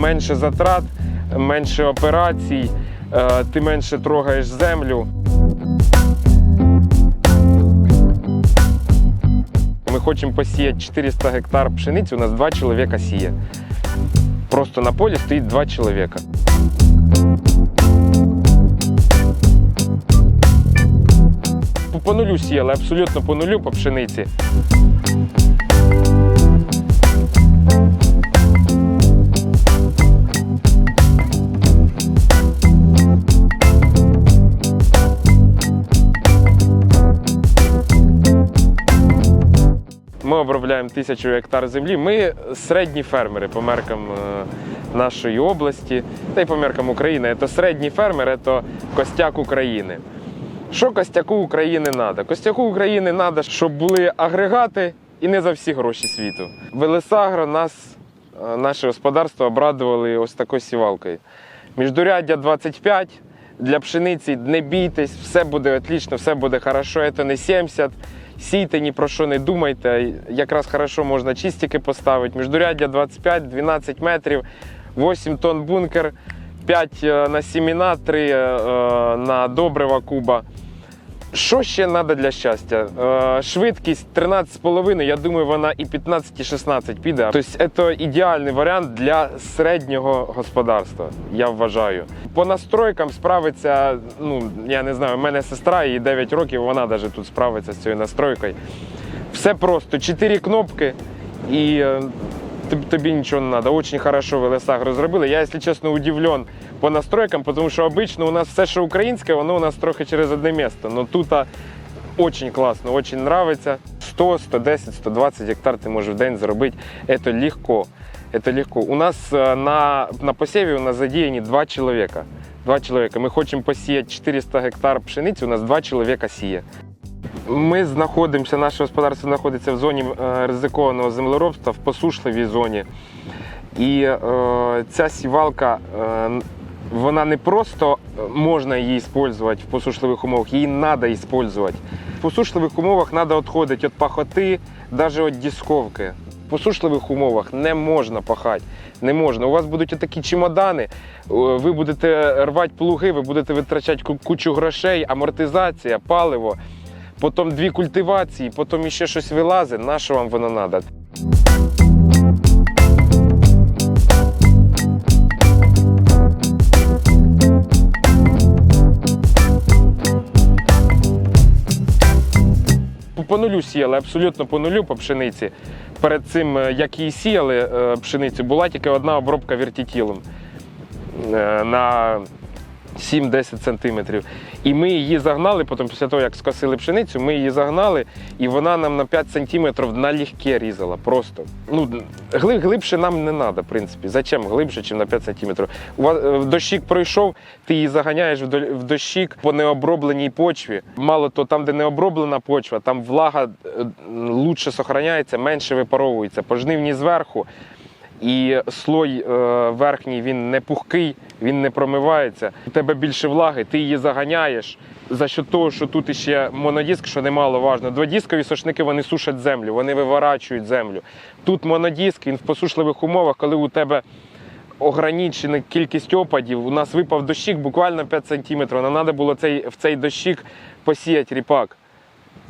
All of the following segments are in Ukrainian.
менше затрат, менше операцій, е, ти менше трогаєш землю. Ми хочемо посіяти 400 гектар пшениці, у нас два чоловіка сіє. Просто на полі стоїть два чоловіка. По- нулю сіяли, абсолютно по нулю по пшениці. Ми обробляємо тисячу гектар землі. Ми середні фермери по меркам е, нашої області, та й по меркам України. Це середній фермер, це костяк України. Що костяку України треба? Костяку України треба, щоб були агрегати і не за всі гроші світу. Велесагро нас, е, наше господарство обрадували ось такою сівалкою. Міждуряддя 25. Для пшениці не бійтесь, все буде отлично, все буде хорошо. Це не 70. Сійте, ні про що не думайте. Якраз хорошо можна чистики поставити. Міждуряддя 25-12 метрів, 8 тонн бункер, 5 на сіміна, 3 на добрива куба. Що ще треба для щастя? Е, Швидкість 13,5, я думаю, вона і 15, і 16 піде. Тобто це ідеальний варіант для середнього господарства, я вважаю. По настройкам справиться, ну я не знаю, у мене сестра, їй 9 років, вона навіть тут справиться з цією настройкою. Все просто, 4 кнопки і е, тобі нічого не треба. Очень хорошо Велесаг розробили. Я, якщо чесно, удивлен по настройкам, тому що обично у нас все, що українське, воно у нас трохи через одне місто. Но тут очень класно, очень нравится. 100, 110, 120 гектар ти можеш в день зробити. Це легко. Это легко. У нас на, на посіві у нас задіяні два чоловіка. Два чоловіка. Ми хочемо посіяти 400 гектар пшениці, у нас два чоловіка сіє. Ми знаходимося, наше господарство знаходиться в зоні е, ризикованого землеробства, в посушливій зоні. І е, ця сівалка, е, вона не просто е, можна її використовувати в посушливих умовах, її треба використовувати. В посушливих умовах треба відходити від пахоти, навіть від дисковки. В посушливих умовах не можна пахати. Не можна. У вас будуть такі чемодани, ви будете рвати плуги, ви будете витрачати кучу грошей, амортизація, паливо, потім дві культивації, потім ще щось вилазить. На що вам воно треба? По нулю сіяли, абсолютно по нулю по пшениці. Перед цим, е, як її сіяли е, пшеницю, була тільки одна обробка вертітілом е, на 7-10 сантиметрів. І ми її загнали, потім після того, як скосили пшеницю, ми її загнали, і вона нам на 5 сантиметрів налегке різала. Просто. Ну, гли- глибше нам не треба, в принципі. Зачем глибше, ніж на 5 сантиметрів? Вас е, дощик пройшов, ти її заганяєш в до- дощик по необробленій почві. Мало то там, де не оброблена почва, там влага е, лучше сохраняється, менше випаровується. Пожнивні зверху. І слой е, верхній він не пухкий, він не промивається. У тебе більше влаги, ти її заганяєш. За що того, що тут ще монодиск, що немало важно. Дводіскові сошники вони сушать землю, вони виворачують землю. Тут монодиск, він в посушливих умовах, коли у тебе ограничена кількість опадів. У нас випав дощик буквально 5 сантиметрів. Нам треба було цей, в цей дощик посіяти ріпак.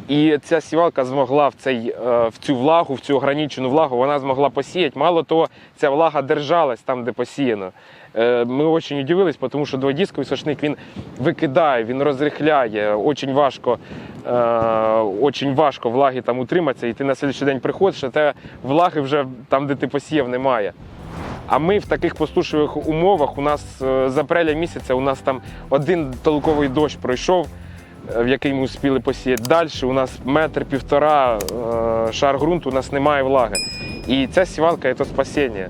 І ця сівалка змогла в, цей, е, в цю влагу, в цю ограничену влагу, вона змогла посіяти. Мало того, ця влага держалась там, де посіяно. Е, Ми дуже удивились, тому що дводісковий сошник він викидає, він розрихляє. Очень важко, е, важко влаги там утриматися, і ти на слідчий день приходиш, а те влаги вже там, де ти посіяв, немає. А ми в таких посушливих умовах у нас з апреля місяця у нас там один толковий дощ пройшов, в який ми успіли посіяти. Далі у нас метр півтора е, шар ґрунту, у нас немає влаги. І ця сівалка це спасіння.